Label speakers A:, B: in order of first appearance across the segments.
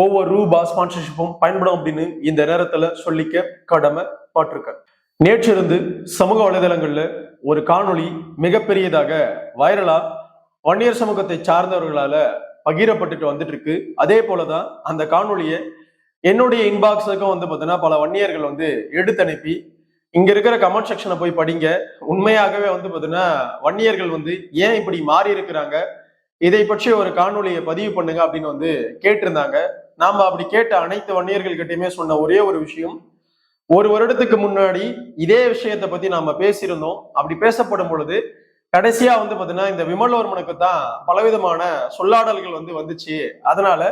A: ஒவ்வொரு ரூபா ஸ்பான்சர்ஷிப்பும் பயன்படும் அப்படின்னு இந்த நேரத்துல சொல்லிக்க கடமை பாட்டிருக்கேன் நேற்று இருந்து சமூக வலைதளங்கள்ல ஒரு காணொளி மிகப்பெரியதாக வைரலா வன்னியர் சமூகத்தை சார்ந்தவர்களால பகிரப்பட்டுட்டு வந்துட்டு இருக்கு அதே போலதான் அந்த காணொளியை என்னுடைய இன்பாக்ஸுக்கும் வந்து பார்த்தீங்கன்னா பல வன்னியர்கள் வந்து எடுத்து அனுப்பி இங்க இருக்கிற கமெண்ட் செக்ஷனை போய் படிங்க. உண்மையாகவே வந்து பார்த்தீங்கன்னா வன்னியர்கள் வந்து ஏன் இப்படி மாறி இருக்கிறாங்க இதை பற்றி ஒரு காணொலியை பதிவு பண்ணுங்க அப்படின்னு வந்து கேட்டிருந்தாங்க. நாம அப்படி கேட்ட அனைத்து வன்னியர்கள் கிட்டயுமே சொன்ன ஒரே ஒரு விஷயம் ஒரு வருடத்துக்கு முன்னாடி இதே விஷயத்தை பத்தி நாம பேசியிருந்தோம். அப்படி பேசப்படும் பொழுது கடைசியா வந்து பாத்தீங்கன்னா இந்த விமலவர்மனுக்கு தான் பலவிதமான சொல்லாடல்கள் வந்து வந்துச்சு. அதனால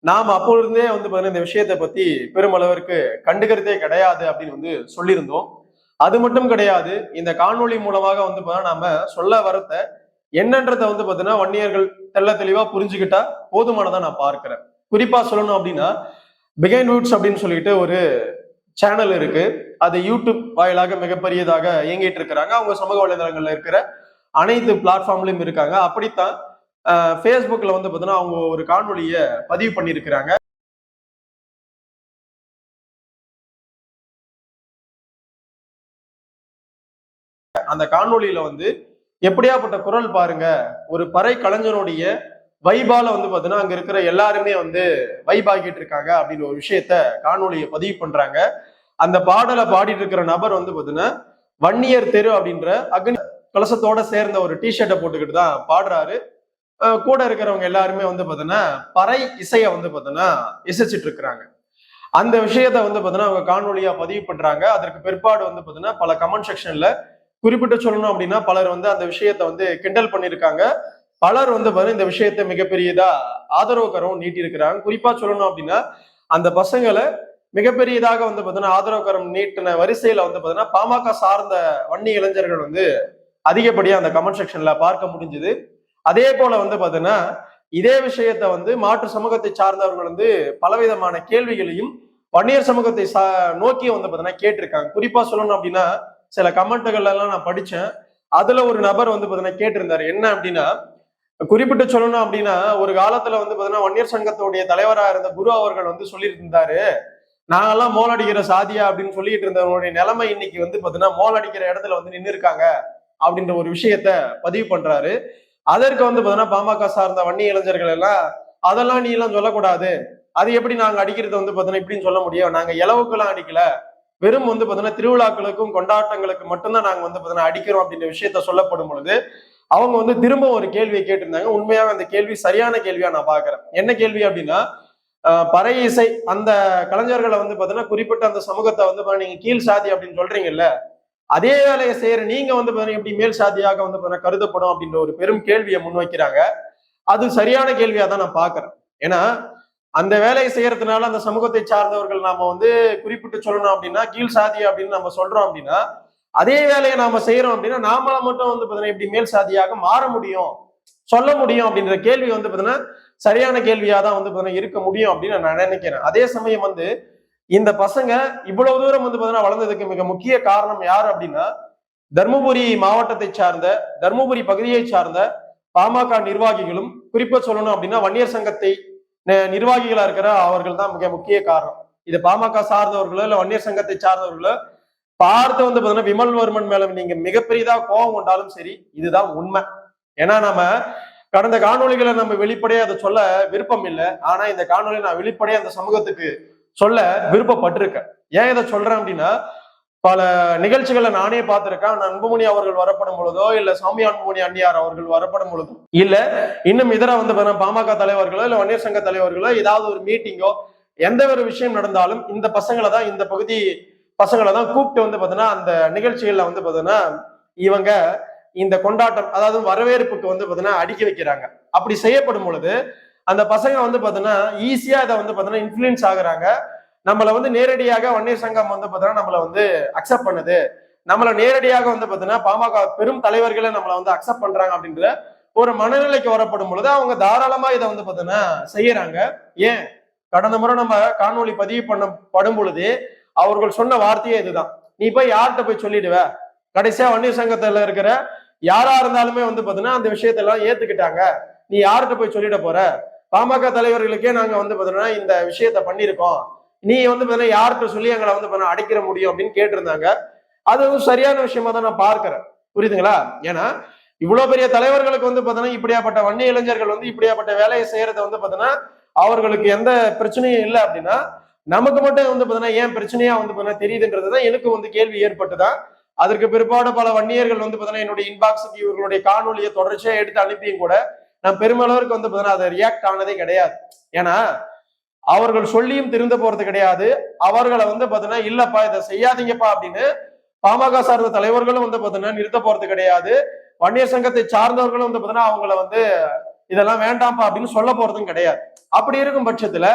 A: நாம் அப்பொழுதே வந்து பாத்தீங்கன்னா இந்த விஷயத்தை பத்தி பெருமளவிற்கு கண்டுக்கிறதே கிடையாது அப்படின்னு வந்து சொல்லியிருந்தோம். அது மட்டும் கிடையாது இந்த காணொளி மூலமாக வந்து பாத்தீங்கன்னா நாம சொல்ல வரத்த என்னன்றதை வந்து பாத்தீங்கன்னா வன்னியர்கள் தெள்ள தெளிவா புரிஞ்சுக்கிட்டா போதுமானதான் நான் பார்க்கிறேன். குறிப்பா சொல்லணும் அப்படின்னா பிகைன் ரூட்ஸ் அப்படின்னு சொல்லிட்டு ஒரு சேனல் இருக்கு. அது யூடியூப் வாயிலாக மிகப்பெரியதாக இயங்கிட்டு இருக்கிறாங்க. அவங்க சமூக வலைதளங்கள்ல இருக்கிற அனைத்து பிளாட்ஃபார்ம்லயும் இருக்காங்க. அப்படித்தான் ஃபேஸ்புக்ல வந்து பார்த்தீங்கன்னா அவங்க ஒரு காணொலியை பதிவு பண்ணியிருக்கிறாங்க. அந்த காணொலியில வந்து எப்படியாப்பட்ட குரல் பாருங்க ஒரு பறை கலைஞனுடைய வைபால வந்து பாத்தீங்கன்னா அங்க இருக்கிற எல்லாருமே வந்து வைப் ஆகிட்டு இருக்காங்க அப்படின்னு ஒரு விஷயத்த காணொலியை பதிவு பண்றாங்க. அந்த பாடலை பாடிட்டு இருக்கிற நபர் வந்து பாத்தீங்கன்னா வன்னியர் தெரு அப்படின்ற அக்னி கலசத்தோட சேர்ந்த ஒரு டிஷர்ட்டை போட்டுக்கிட்டு தான் பாடுறாரு. கூட இருக்கிறவங்க எல்லாருமே வந்து பாத்தீங்கன்னா பறை இசைய வந்து பாத்தீங்கன்னா இசைச்சிட்டு இருக்கிறாங்க. அந்த விஷயத்த வந்து பாத்தீங்கன்னா அவங்க காணொலியா பதிவு பண்றாங்க. அதற்கு பிற்பாடு வந்து பாத்தீங்கன்னா பல கமெண்ட் செக்ஷன்ல குறிப்பிட்டு சொல்லணும் அப்படின்னா பலர் வந்து அந்த விஷயத்த வந்து கிண்டல் பண்ணியிருக்காங்க. பலர் வந்து பாத்தீங்கன்னா இந்த விஷயத்த மிகப்பெரியதா ஆதரவு கரம் நீட்டியிருக்கிறாங்க. குறிப்பா சொல்லணும் அப்படின்னா அந்த பசங்களை மிகப்பெரியதாக வந்து பார்த்தீங்கன்னா ஆதரவு கரம் நீட்டின வரிசையில வந்து பார்த்தீங்கன்னா பாமக சார்ந்த வன்னி இளைஞர்கள் வந்து அதிகப்படியா அந்த கமெண்ட் செக்ஷன்ல பார்க்க முடிஞ்சுது. அதே போல வந்து பார்த்தீங்கன்னா இதே விஷயத்த வந்து மாற்று சமூகத்தை சார்ந்தவர்கள் வந்து பலவிதமான கேள்விகளையும் வன்னியர் சமூகத்தை சா நோக்கி வந்து பார்த்தீங்கன்னா கேட்டிருக்காங்க. குறிப்பா சொல்லணும் அப்படின்னா சில கமெண்ட்டுகள் எல்லாம் நான் படித்தேன் அதுல ஒரு நபர் வந்து பார்த்தீங்கன்னா கேட்டிருந்தாரு. என்ன அப்படின்னா குறிப்பிட்டு சொல்லணும் அப்படின்னா ஒரு காலத்துல வந்து பாத்தீங்கன்னா வன்னியர் சங்கத்துடைய தலைவரா இருந்த குரு அவர்கள் வந்து சொல்லிட்டு நாங்கெல்லாம் மோல் அடிக்கிற சாதியா அப்படின்னு சொல்லிட்டு இருந்தவங்களுடைய நிலைமை இன்னைக்கு வந்து பாத்தீங்கன்னா மோல் அடிக்கிற இடத்துல வந்து நின்று இருக்காங்க அப்படின்ற ஒரு விஷயத்த பதிவு பண்றாரு. அதற்கு வந்து பாத்தீங்கன்னா பாமக சார்ந்த வன்னி இளைஞர்கள் எல்லாம் அதெல்லாம் நீ எல்லாம் சொல்லக்கூடாது. அது எப்படி நாங்க அடிக்கிறது வந்து பாத்தீங்கன்னா இப்படின்னு சொல்ல முடியும். நாங்க இலவுக்கெல்லாம் அடிக்கல. வெறும் வந்து பாத்தீங்கன்னா திருவிழாக்களுக்கும் கொண்டாட்டங்களுக்கு மட்டும்தான் நாங்க வந்து பாத்தீங்கன்னா அடிக்கிறோம் அப்படின்ற விஷயத்த சொல்லப்படும் பொழுது அவங்க வந்து திரும்ப ஒரு கேள்வியை கேட்டிருந்தாங்க. உண்மையாக அந்த கேள்வி சரியான கேள்வியா நான் பாக்குறேன் என்ன கேள்வி அப்படின்னா பறை இசை அந்த கலைஞர்களை வந்து பாத்தீங்கன்னா குறிப்பிட்ட அந்த சமூகத்தை வந்து நீங்க கீழ் சாதி அப்படின்னு சொல்றீங்கல்ல அதே வேலையை செய்யற நீங்க வந்து எப்படி மேல் சாதியாக வந்து பாத்தீங்கன்னா கருதப்படும் அப்படின்ற ஒரு பெரும் கேள்வியை முன்வைக்கிறாங்க. அது சரியான கேள்வியா தான் நான் பாக்குறேன் ஏன்னா அந்த வேலையை செய்யறதுனால அந்த சமூகத்தை சார்ந்தவர்கள் நாம வந்து குறிப்பிட்டு சொல்லணும் அப்படின்னா கீழ் சாதி அப்படின்னு நம்ம சொல்றோம் அப்படின்னா அதே வேலையை நாம செய்யறோம் அப்படின்னா நாமள மட்டும் வந்து பாத்தீங்கன்னா எப்படி மேல் சாதியாக மாற முடியும்? சொல்ல முடியும் அப்படின்ற கேள்வி வந்து பாத்தீங்கன்னா சரியான கேள்வியா தான் வந்து பாத்தீங்கன்னா இருக்க முடியும் அப்படின்னு நான் நினைக்கிறேன். அதே சமயம் வந்து இந்த பசங்க இவ்வளவு தூரம் வந்து பாத்தீங்கன்னா வளர்ந்ததுக்கு மிக முக்கிய காரணம் யார் அப்படின்னா தர்மபுரி மாவட்டத்தை சார்ந்த தர்மபுரி பகுதியை சார்ந்த பாமக நிர்வாகிகளும் குறிப்பா சொல்லணும் அப்படின்னா வன்னியர் சங்கத்தை நிர்வாகிகளா இருக்கிற அவர்கள் தான் மிக முக்கிய காரணம். இது பாமக சார்ந்தவர்களோ இல்ல வன்னியர் சங்கத்தை சார்ந்தவர்களோ பார்த்து வந்து பாத்தீங்கன்னா விமல்வர்மன் மேல நீங்க மிகப்பெரியதா கோபம் கொண்டாலும் சரி இதுதான் உண்மை. ஏன்னா நம்ம கடந்த காணொலிகளை நம்ம வெளிப்படையா அதை சொல்ல விருப்பம் இல்லை. ஆனா இந்த காணொலி நான் வெளிப்படையா அந்த சமூகத்துக்கு சொல்ல விருப்பப்பட்டிருக்கேன். ஏன் இதை சொல்றேன் அப்படின்னா பல நிகழ்ச்சிகளை நானே பார்த்திருக்கேன். அன்புமணி அவர்கள் வரப்படும் பொழுதோ இல்ல சாமி அன்புமணி அன்னியார் அவர்கள் வரப்படும் பொழுதோ இல்ல இன்னும் இதர வந்து பாமக தலைவர்களோ இல்ல வன்னியர் சங்க தலைவர்களோ ஏதாவது ஒரு மீட்டிங்கோ எந்த ஒரு விஷயம் நடந்தாலும் இந்த பசங்களை தான் இந்த பகுதி பசங்களை தான் கூப்பிட்டு வந்து பார்த்தீங்கன்னா அந்த நிகழ்ச்சிகளில் வந்து பார்த்தீங்கன்னா இவங்க இந்த கொண்டாட்டம் அதாவது வரவேற்புக்கு வந்து பார்த்தீங்கன்னா அடுக்கி வைக்கிறாங்க. அப்படி செய்யப்படும் பொழுது அந்த பசங்க வந்து பார்த்தீங்கன்னா ஈஸியாக இதை வந்து பார்த்தீங்கன்னா இன்ஃப்ளூயன்ஸ் ஆகுறாங்க. நம்மளை வந்து நேரடியாக வன்னியர் சங்கம் வந்து பார்த்தீங்கன்னா நம்மளை வந்து அக்செப்ட் பண்ணுது. நம்மளை நேரடியாக வந்து பார்த்தீங்கன்னா பாமக பெரும் தலைவர்களை நம்மளை வந்து அக்செப்ட் பண்றாங்க அப்படின்ற ஒரு மனநிலைக்கு வரப்படும் பொழுது அவங்க தாராளமா இதை வந்து பார்த்தீங்கன்னா செய்யறாங்க. ஏன்? கடந்த முறை நம்ம காணொளி பதிவு பண்ண படும் பொழுது அவர்கள் சொன்ன வார்த்தையே இதுதான். நீ போய் யார்கிட்ட போய் சொல்லிடுவ? கடைசியா வன்னிய சங்கத்துல இருக்கிற யாரா இருந்தாலுமே வந்து பாத்தீங்கன்னா அந்த விஷயத்தெல்லாம் ஏத்துக்கிட்டாங்க. நீ யார்கிட்ட போய் சொல்லிட போற? பாமக தலைவர்களுக்கே நாங்க வந்து பாத்தீங்கன்னா இந்த விஷயத்த பண்ணியிருக்கோம். நீ வந்து பாத்தீங்கன்னா யார்கிட்ட சொல்லி எங்களை வந்து பாத்தீங்கன்னா அடைக்கிற முடியும் அப்படின்னு கேட்டிருந்தாங்க. அது வந்து சரியான விஷயமா தான் நான் பார்க்கிறேன். புரியுதுங்களா? ஏன்னா இவ்வளவு பெரிய தலைவர்களுக்கு வந்து பாத்தீங்கன்னா இப்படியாப்பட்ட வன்னிய இளைஞர்கள் வந்து இப்படியாப்பட்ட வேலையை செய்யறத வந்து பாத்தீங்கன்னா அவர்களுக்கு எந்த பிரச்சனையும் இல்லை அப்படின்னா நமக்கு மட்டும் வந்து பாத்தீங்கன்னா ஏன் பிரச்சனையா வந்து பாத்தீங்கன்னா தெரியுதுன்றதுதான் எனக்கு வந்து கேள்வி ஏற்பட்டுதான் அதற்கு பிற்பாடு பல வன்னியர்கள் வந்து பாத்தீங்கன்னா என்னுடைய இன்பாக்ஸுக்கு இவர்களுடைய காணொலியை தொடர்ச்சியா எடுத்து அனுப்பியும் கூட நான் பெருமளவிற்கு வந்து பாத்தீங்கன்னா அதை ரியாக்ட் ஆனதே கிடையாது. ஏன்னா அவர்கள் சொல்லியும் திருந்த போறது கிடையாது. அவர்களை வந்து பாத்தீங்கன்னா இல்லப்பா இதை செய்யாதீங்கப்பா அப்படின்னு பாமக சார்ந்த தலைவர்களும் வந்து பாத்தீங்கன்னா நிறுத்த போறது கிடையாது. வன்னியர் சங்கத்தை சார்ந்தவர்களும் வந்து பாத்தீங்கன்னா அவங்கள வந்து இதெல்லாம் வேண்டாம்ப்பா அப்படின்னு சொல்ல போறதும் கிடையாது. அப்படி இருக்கும் பட்சத்துல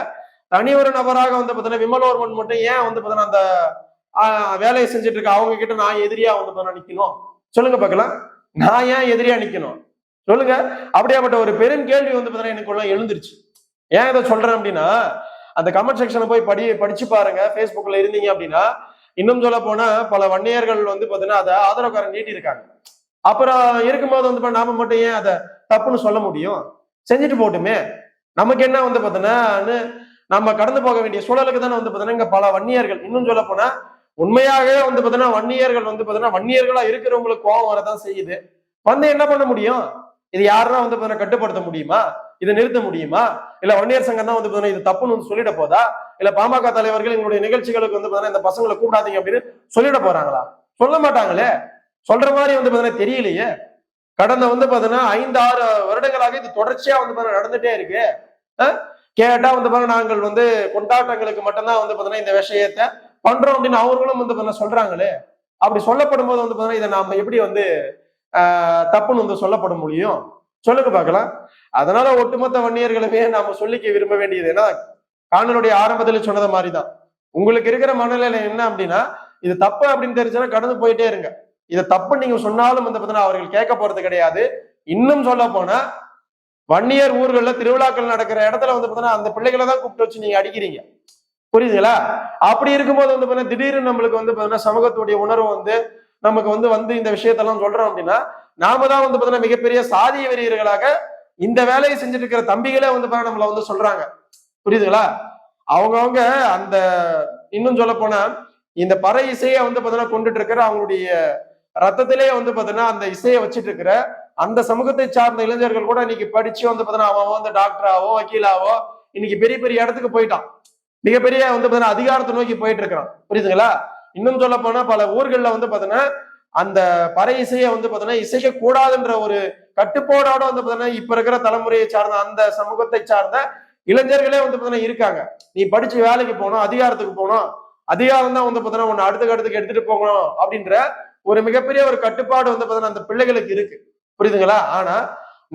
A: தனி ஒரு நபராக வந்து பார்த்தீங்கன்னா விமலோர்மன் மட்டும் ஏன் வந்து பார்த்தீங்கன்னா அந்த வேலையை செஞ்சுட்டு இருக்க? அவங்க கிட்ட நான் எதிரியா வந்து பார்த்தீங்கன்னா நிக்கணும். சொல்லுங்க பார்க்கலாம். நான் ஏன் எதிரியா நிக்கணும்? சொல்லுங்க. அப்படியாப்பட்ட ஒரு பெரும் கேள்வி வந்து பார்த்தீங்கன்னா எனக்குள்ள எழுந்துருச்சு. ஏன் இதை சொல்றேன் அப்படின்னா அந்த கமெண்ட் செக்ஷனை போய் படி படிச்சு பாருங்க. ஃபேஸ்புக்கில் இருந்தீங்க அப்படின்னா இன்னும் சொல்ல போனா பல வன்னியர்கள் வந்து பார்த்தீங்கன்னா அதை ஆதரவுக்காரன் நீட்டி இருக்காங்க அப்புறம் இருக்கும்போது வந்து நாம மட்டும் ஏன் அதை தப்புன்னு சொல்ல முடியும்? செஞ்சுட்டு போட்டுமே. நமக்கு என்ன வந்து பார்த்தீங்கன்னா நம்ம கடந்து போக வேண்டிய சூழலுக்கு தானே வந்து பாத்தீங்கன்னா இங்க பல வன்னியர்கள். இன்னும் சொல்ல போனா உண்மையாகவே வந்து பாத்தீங்கன்னா வன்னியர்கள் வந்து பாத்தீங்கன்னா வன்னியர்களா இருக்கிறவங்களுக்கு கோபம் வரதான் செய்யுது. வந்து என்ன பண்ண முடியும்? இது யாருன்னா வந்து பாத்தீங்கன்னா கட்டுப்படுத்த முடியுமா? இதை நிறுத்த முடியுமா? இல்ல வன்னியர் சங்கம் தான் வந்து பாத்தீங்கன்னா இது தப்புன்னு வந்து சொல்லிட போதா? இல்ல பாமக தலைவர்கள் எங்களுடைய நிகழ்ச்சிகளுக்கு வந்து பாத்தீங்கன்னா இந்த பசங்களை கூப்பிடாதீங்க அப்படின்னு சொல்லிட போறாங்களா? சொல்ல மாட்டாங்களே. சொல்ற மாதிரி வந்து பாத்தீங்கன்னா தெரியலையே. கடந்த வந்து பாத்தீங்கன்னா ஐந்து ஆறு வருடங்களாக இது தொடர்ச்சியா வந்து பாத்தீங்கன்னா நடந்துட்டே இருக்கு. கேட்டா வந்து பாருங்க நாங்கள் வந்து கொண்டாட்டங்களுக்கு மட்டும்தான் வந்து பாத்தீங்கன்னா இந்த விஷயத்த பண்றோம் அப்படின்னு அவர்களும் வந்து பாத்தீங்கன்னா சொல்றாங்களே. அப்படி சொல்லப்படும் போது வந்து பாத்தீங்கன்னா இதை நாம எப்படி வந்து ஆஹ், தப்புன்னு வந்து சொல்லப்பட முடியும்? சொல்லுங்க பார்க்கலாம். அதனால ஒட்டுமொத்த வன்னியர்களுமே நாம சொல்லிக்க விரும்ப வேண்டியது ஏன்னா காணலுடைய ஆரம்பத்துல சொன்னது மாதிரிதான். உங்களுக்கு இருக்கிற மனநிலை என்ன அப்படின்னா இது தப்பு அப்படின்னு தெரிஞ்சுன்னா கடந்து போயிட்டே இருங்க. இதை தப்பு நீங்க சொன்னாலும் வந்து பாத்தீங்கன்னா அவர்கள் கேட்க போறது கிடையாது. இன்னும் சொல்ல போனா வன்னியர் ஊர்கள்ல திருவிழாக்கள் நடக்கிற இடத்துல வந்து பாத்தீங்கன்னா அந்த பிள்ளைகளை தான் கூப்பிட்டு வச்சு நீங்க அடிக்கிறீங்க. புரியுதுங்களா? அப்படி இருக்கும்போது வந்து பாத்தீங்கன்னா திடீர்னு நம்மளுக்கு வந்து பாத்தீங்கன்னா சமூகத்துடைய உணர்வு வந்து நமக்கு வந்து வந்து இந்த விஷயத்தெல்லாம் சொல்றோம் அப்படின்னா நாம தான் வந்து பாத்தீங்கன்னா மிகப்பெரிய சாதிய வெறியர்களாக இந்த வேலையை செஞ்சுட்டு இருக்கிற தம்பிகளே வந்து பாத்தீங்கன்னா நம்மள வந்து சொல்றாங்க. புரியுதுங்களா? அவங்கவங்க அந்த இன்னும் சொல்ல போனா இந்த பறை இசையை வந்து பாத்தீங்கன்னா கொண்டுட்டு இருக்கிற அவங்களுடைய ரத்தத்திலேயே வந்து பாத்தீங்கன்னா அந்த இசையை வச்சுட்டு இருக்கிற அந்த சமூகத்தை சார்ந்த இளைஞர்கள் கூட இன்னைக்கு படிச்சு வந்து பார்த்தீங்கன்னா அவன் வந்து டாக்டராவோ வக்கீலாவோ இன்னைக்கு பெரிய பெரிய இடத்துக்கு போயிட்டான். மிகப்பெரிய வந்து பார்த்தீங்கன்னா அதிகாரத்தை நோக்கி போயிட்டு இருக்கிறான். புரியுதுங்களா? இன்னும் சொல்ல போனா பல ஊர்களில் வந்து பார்த்தீங்கன்னா அந்த பறை இசையை வந்து பார்த்தீங்கன்னா இசைக்க கூடாதுன்ற ஒரு கட்டுப்பாடோட வந்து பார்த்தீங்கன்னா இப்ப இருக்கிற தலைமுறையை சார்ந்த அந்த சமூகத்தை சார்ந்த இளைஞர்களே வந்து பார்த்தீங்கன்னா இருக்காங்க. நீ படிச்சு வேலைக்கு போகணும் அதிகாரத்துக்கு போகணும் அதிகாரம் தான் வந்து பார்த்தீங்கன்னா உன்னை அடுத்துக்கு அடுத்துக்கு எடுத்துட்டு போகணும் அப்படின்ற ஒரு மிகப்பெரிய ஒரு கட்டுப்பாடு வந்து பார்த்தீங்கன்னா அந்த பிள்ளைகளுக்கு இருக்கு. புரியுதுங்களா? ஆனா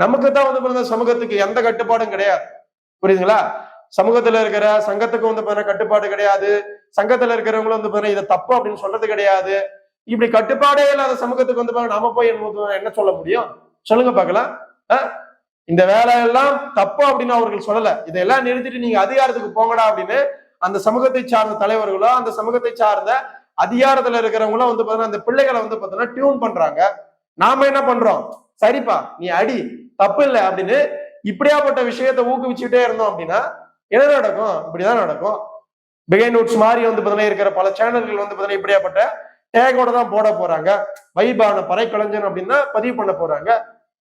A: நமக்கு தான் வந்து பாத்தீங்கன்னா சமூகத்துக்கு எந்த கட்டுப்பாடும் கிடையாது. புரியுதுங்களா? சமூகத்துல இருக்கிற சங்கத்துக்கு வந்து பாத்தீங்கன்னா கட்டுப்பாடு கிடையாது. சங்கத்துல இருக்கிறவங்களும் வந்து பாத்தீங்கன்னா இதை தப்பு அப்படின்னு சொல்றது கிடையாது. இப்படி கட்டுப்பாடே இல்லாத சமூகத்துக்கு வந்து பாருங்க நாம போய் என்ன சொல்ல முடியும்? சொல்லுங்க பார்க்கலாம். இந்த இந்த வேலையெல்லாம் தப்பு அப்படின்னு அவர்கள் சொல்லல. இதெல்லாம் நிறுத்திட்டு நீங்க அதிகாரத்துக்கு போங்கடா அப்படின்னு அந்த சமூகத்தை சார்ந்த தலைவர்களோ அந்த சமூகத்தை சார்ந்த அதிகாரத்துல இருக்கிறவங்களும் வந்து பாத்தீங்கன்னா அந்த பிள்ளைகளை வந்து பாத்தீங்கன்னா டியூன் பண்றாங்க. நாம என்ன பண்றோம்? சரிப்பா நீ அடி தப்பு இல்லை அப்படின்னு இப்படியாப்பட்ட விஷயத்தை ஊக்குவிச்சுட்டே இருந்தோம் அப்படின்னா என்ன நடக்கும்? இப்படிதான் நடக்கும். பிகைன் நோட்ஸ் மாதிரி வந்து பாத்தீங்கன்னா இருக்கிற பல சேனல்கள் வந்து பார்த்தீங்கன்னா இப்படியாப்பட்ட டேகோட தான் போட போறாங்க. வைபான பறை கலைஞன் அப்படின்னா பதிவு பண்ண போறாங்க.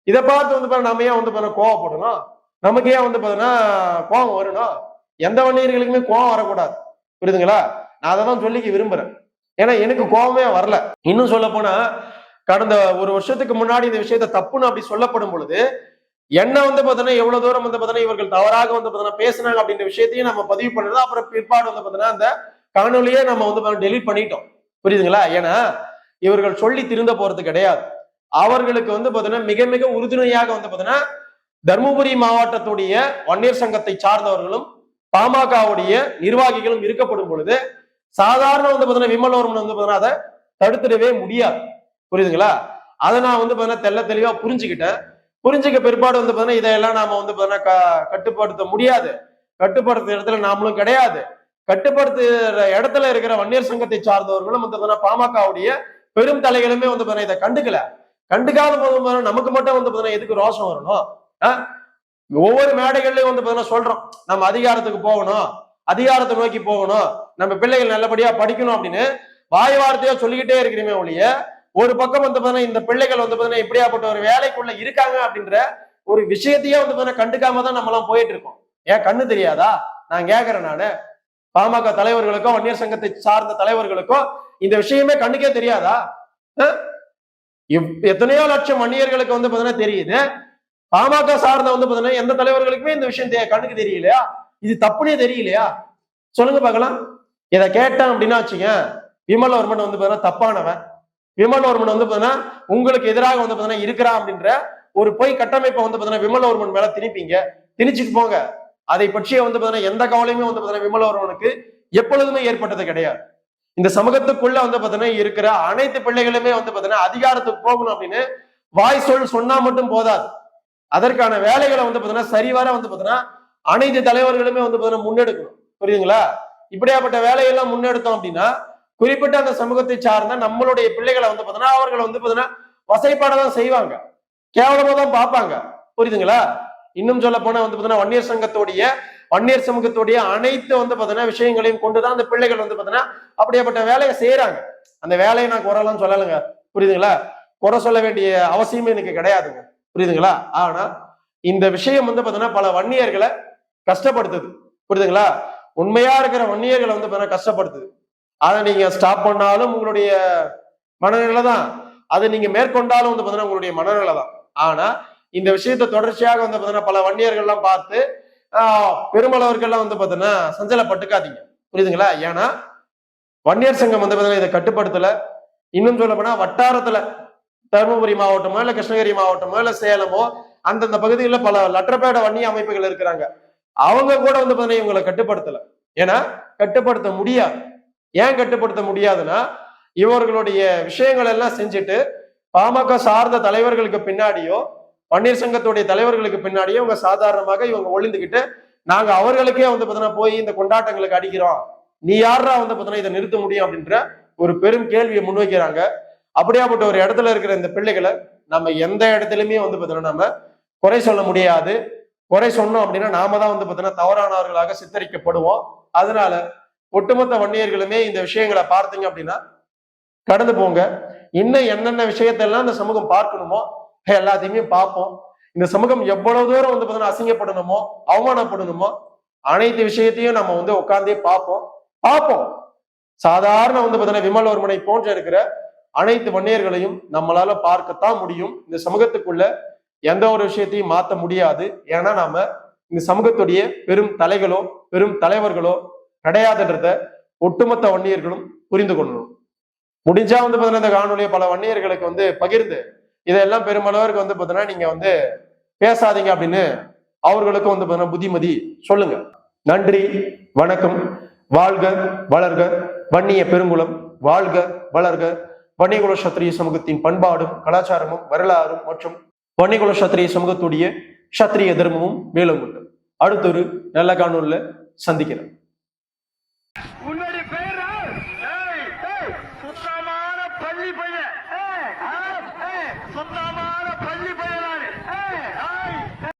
A: இதை பார்த்து வந்து பாத்தீங்கன்னா நம்ம ஏன் வந்து பாத்தீங்கன்னா கோவப்படணும்? நமக்கு ஏன் வந்து பாத்தீங்கன்னா கோவம் வரணும் எந்த வன்னியர்களுக்குமே கோவம் வரக்கூடாது. புரியுதுங்களா? நான் அதை தான் சொல்லிக்க விரும்புறேன். ஏன்னா எனக்கு கோவமே வரல. இன்னும் சொல்ல போனா கடந்த ஒரு வருஷத்துக்கு முன்னாடி இந்த விஷயத்த தப்புன்னு அப்படி சொல்லப்படும் பொழுது என்ன வந்து பாத்தீங்கன்னா எவ்வளவு தூரம் வந்து பாத்தீங்கன்னா இவர்கள் தவறாக வந்து பாத்தீங்கன்னா பேசுனாங்க அப்படின்ற விஷயத்தையும் நம்ம பதிவு பண்ணுறது அப்புறம் பிற்பாடு வந்து பாத்தீங்கன்னா அந்த காணொலியே நம்ம வந்து டெலிட் பண்ணிட்டோம். புரியுதுங்களா? ஏன்னா இவர்கள் சொல்லி திருந்த போறது கிடையாது. அவர்களுக்கு வந்து பாத்தீங்கன்னா மிக மிக உறுதுணையாக வந்து பாத்தீங்கன்னா தருமபுரி மாவட்டத்துடைய வன்னியர் சங்கத்தை சார்ந்தவர்களும் பாமகவுடைய நிர்வாகிகளும் இருக்கப்படும் பொழுது சாதாரண வந்து பாத்தீங்கன்னா விமலவர்மன் வந்து பாத்தீங்கன்னா அதை தடுத்துடவே முடியாது. புரியுதுங்களா? அதை நான் வந்து பாத்தீங்கன்னா தெல்ல தெளிவா புரிஞ்சுக்கிட்டேன். புரிஞ்சுக்க பிற்பாடு வந்து பாத்தீங்கன்னா இதையெல்லாம் நாம வந்து பாத்தீங்கன்னா க- கட்டுப்படுத்த முடியாது. கட்டுப்படுத்துற இடத்துல நாமளும் கிடையாது. கட்டுப்படுத்துற இடத்துல இருக்கிற வன்னியர் சங்கத்தை சார்ந்தவர்களும் வந்து பாத்தீங்கன்னா பாமகவுடைய பெரும் தலைகளுமே வந்து பாத்தீங்கன்னா இதை கண்டுக்கல. கண்டுக்காத போது நமக்கு மட்டும் வந்து பாத்தீங்கன்னா எதுக்கு ரோஷம் வரணும்? ஆ? ஒவ்வொரு மேடைகள்லயும் வந்து பாத்தீங்கன்னா சொல்றோம். நம்ம அதிகாரத்துக்கு போகணும். அதிகாரத்தை நோக்கி போகணும். நம்ம பிள்ளைகள் நல்லபடியா படிக்கணும் அப்படின்னு வாய் வார்த்தையா சொல்லிக்கிட்டே இருக்கிறீமே ஒழிய ஒரு பக்கம் வந்து பாத்தீங்கன்னா இந்த பிள்ளைகள் வந்து பாத்தீங்கன்னா இப்படியாப்பட்ட ஒரு வேலைக்குள்ள இருக்காங்க அப்படின்ற ஒரு விஷயத்தையே வந்து பாத்தீங்கன்னா கண்டுக்காம தான் நம்ம எல்லாம் போயிட்டு இருக்கோம். ஏன் கண்ணு தெரியாதா? நான் கேக்குறேன் நானு. பாமக தலைவர்களுக்கோ வன்னியர் சங்கத்தை சார்ந்த தலைவர்களுக்கோ இந்த விஷயமே கண்ணுக்கே தெரியாதா? எத்தனையோ லட்சம் வன்னியர்களுக்கு வந்து பாத்தீங்கன்னா தெரியுது. பாமக சார்ந்த வந்து பாத்தீங்கன்னா எந்த தலைவர்களுக்குமே இந்த விஷயம் கண்ணுக்கு தெரியலையா? இது தப்புனே தெரியலையா? சொல்லுங்க பார்க்கலாம். இதை கேட்டேன் அப்படின்னா வச்சுங்க விமலவர்மன் வந்து பாத்தீங்கன்னா தப்பானவன். விமலவர்மன் வந்து பாத்தீங்கன்னா உங்களுக்கு எதிராக வந்து பாத்தீங்கன்னா இருக்கிறா அப்படின்ற ஒரு பொய் கட்டமைப்பை வந்து பாத்தீங்கன்னா விமலவர்மன் மேல திணிப்பீங்க. திணிச்சுட்டு போங்க. அதை பற்றிய வந்து பாத்தீங்கன்னா எந்த கவலையுமே வந்து பாத்தீங்கன்னா விமலவர்மனுக்கு எப்பொழுதுமே ஏற்பட்டது கிடையாது. இந்த சமூகத்துக்குள்ள வந்து பாத்தீங்கன்னா இருக்கிற அனைத்து பிள்ளைகளுமே வந்து பாத்தீங்கன்னா அதிகாரத்துக்கு போகணும் அப்படின்னு வாய் சொல் சொன்னா மட்டும் போதாது. அதற்கான வேலைகளை வந்து பாத்தீங்கன்னா சரிவர வந்து பாத்தீங்கன்னா அனைத்து தலைவர்களுமே வந்து பாத்தீங்கன்னா முன்னெடுக்கணும். புரியுதுங்களா? இப்படியாப்பட்ட வேலையெல்லாம் முன்னெடுத்தோம் அப்படின்னா குறிப்பிட்ட அந்த சமூகத்தை சார்ந்த நம்மளுடைய பிள்ளைகளை வந்து பாத்தீங்கன்னா அவர்களை வந்து பாத்தீங்கன்னா வசைப்பாட தான் செய்வாங்க. கேவலமா தான் பார்ப்பாங்க. புரியுதுங்களா? இன்னும் சொல்ல போனா வந்து பாத்தீங்கன்னா வன்னியர் சங்கத்துடைய வன்னியர் சமூகத்துடைய அனைத்து வந்து பார்த்தீங்கன்னா விஷயங்களையும் கொண்டுதான் அந்த பிள்ளைகள் வந்து பாத்தீங்கன்னா அப்படியேப்பட்ட வேலையை செய்யறாங்க. அந்த வேலையை நான் குறைலாம் சொல்லலைங்க. புரியுதுங்களா? குறை சொல்ல வேண்டிய அவசியமே எனக்கு கிடையாதுங்க. புரியுதுங்களா? ஆனா இந்த விஷயம் வந்து பாத்தீங்கன்னா பல வன்னியர்களை கஷ்டப்படுத்துது. புரியுதுங்களா? உண்மையா இருக்கிற வன்னியர்களை வந்து பார்த்தீங்கன்னா கஷ்டப்படுத்துது. அதை நீங்க ஸ்டாப் பண்ணாலும் உங்களுடைய மனநிலை தான். அதை நீங்க மேற்கொண்டாலும் வந்து பாத்தீங்கன்னா உங்களுடைய மனநிலை தான். ஆனா இந்த விஷயத்தை தொடர்ச்சியாக வந்து பாத்தீங்கன்னா பல வன்னியர்கள்லாம் பார்த்து பெருமளவர்கள்லாம் வந்து பாத்தீங்கன்னா சஞ்சலப்பட்டுக்காதீங்க. புரியுதுங்களா? ஏன்னா வன்னியர் சங்கம் வந்து பாத்தீங்கன்னா இதை கட்டுப்படுத்தல. இன்னும் சொல்ல போனா வட்டாரத்துல தருமபுரி மாவட்டமோ இல்ல கிருஷ்ணகிரி மாவட்டமோ இல்ல சேலமோ அந்தந்த பகுதிகளில் பல லட்சப்பேட வன்னிய அமைப்புகள் இருக்கிறாங்க. அவங்க கூட வந்து பாத்தீங்கன்னா இவங்களை கட்டுப்படுத்தல. ஏன்னா கட்டுப்படுத்த முடியாது. ஏன் கட்டுப்படுத்த முடியாதுன்னா இவர்களுடைய விஷயங்கள் எல்லாம் செஞ்சுட்டு பாமக சார்ந்த தலைவர்களுக்கு பின்னாடியோ பன்னீர் சங்கத்துடைய தலைவர்களுக்கு பின்னாடியோ இவங்க சாதாரணமாக இவங்க ஒளிந்துகிட்டு நாங்க அவர்களுக்கே வந்து பாத்தீங்கன்னா போய் இந்த கொண்டாட்டங்களுக்கு அடிக்கிறோம். நீ யாரா வந்து பாத்தீங்கன்னா இதை நிறுத்த முடியும் அப்படின்ற ஒரு பெரும் கேள்வியை முன்வைக்கிறாங்க. அப்படியாப்பட்ட ஒரு இடத்துல இருக்கிற இந்த பிள்ளைகளை நம்ம எந்த இடத்துலயுமே வந்து பாத்தீங்கன்னா நம்ம குறை சொல்ல முடியாது. குறை சொன்னோம் அப்படின்னா நாம தான் வந்து பாத்தீங்கன்னா தவறானவர்களாக சித்தரிக்கப்படுவோம். அதனால ஒட்டுமொத்த வன்னியர்களுமே இந்த விஷயங்களை பார்த்தீங்க அப்படின்னா கடந்து போங்க. இன்னும் என்னென்ன விஷயத்தெல்லாம் இந்த சமூகம் பார்க்கணுமோ எல்லாத்தையுமே பார்ப்போம். இந்த சமூகம் எவ்வளவு தூரம் வந்து பாத்தீங்கன்னா அசிங்கப்படணுமோ அவமானப்படணுமோ அனைத்து விஷயத்தையும் நம்ம வந்து உட்கார்ந்தே பார்ப்போம். பார்ப்போம். சாதாரண வந்து பார்த்தீங்கன்னா விமல்வர்மனை போன்ற இருக்கிற அனைத்து வன்னியர்களையும் நம்மளால பார்க்கத்தான் முடியும். இந்த சமூகத்துக்குள்ள எந்த ஒரு விஷயத்தையும் மாற்ற முடியாது. ஏன்னா நாம இந்த சமூகத்துடைய பெரும் தலைகளோ பெரும் தலைவர்களோ கிடையாதுன்றத ஒட்டுமொத்த வன்னியர்களும் புரிந்து கொள்ளணும். முடிஞ்சா வந்து பாத்தீங்கன்னா இந்த காணொலியை பல வன்னியர்களுக்கு வந்து பகிர்ந்து இதெல்லாம் பெருமளவிற்கு வந்து பார்த்தீங்கன்னா நீங்க வந்து பேசாதீங்க அப்படின்னு அவர்களுக்கும் வந்து பார்த்தீங்கன்னா புத்திமதி சொல்லுங்க. நன்றி வணக்கம். வாழ்க வளர்க. வன்னிய பெருங்குளம் வாழ்க வளர்க. வன்னியகுல சத்திரிய சமூகத்தின் பண்பாடும் கலாச்சாரமும் வரலாறும் மற்றும் வன்னிகுல சத்திரிய சமூகத்துடைய சத்திரிய தர்மமும் மேலும் உண்டு. அடுத்தொரு நல்ல காணொலியில் சந்திக்கிறேன்.
B: We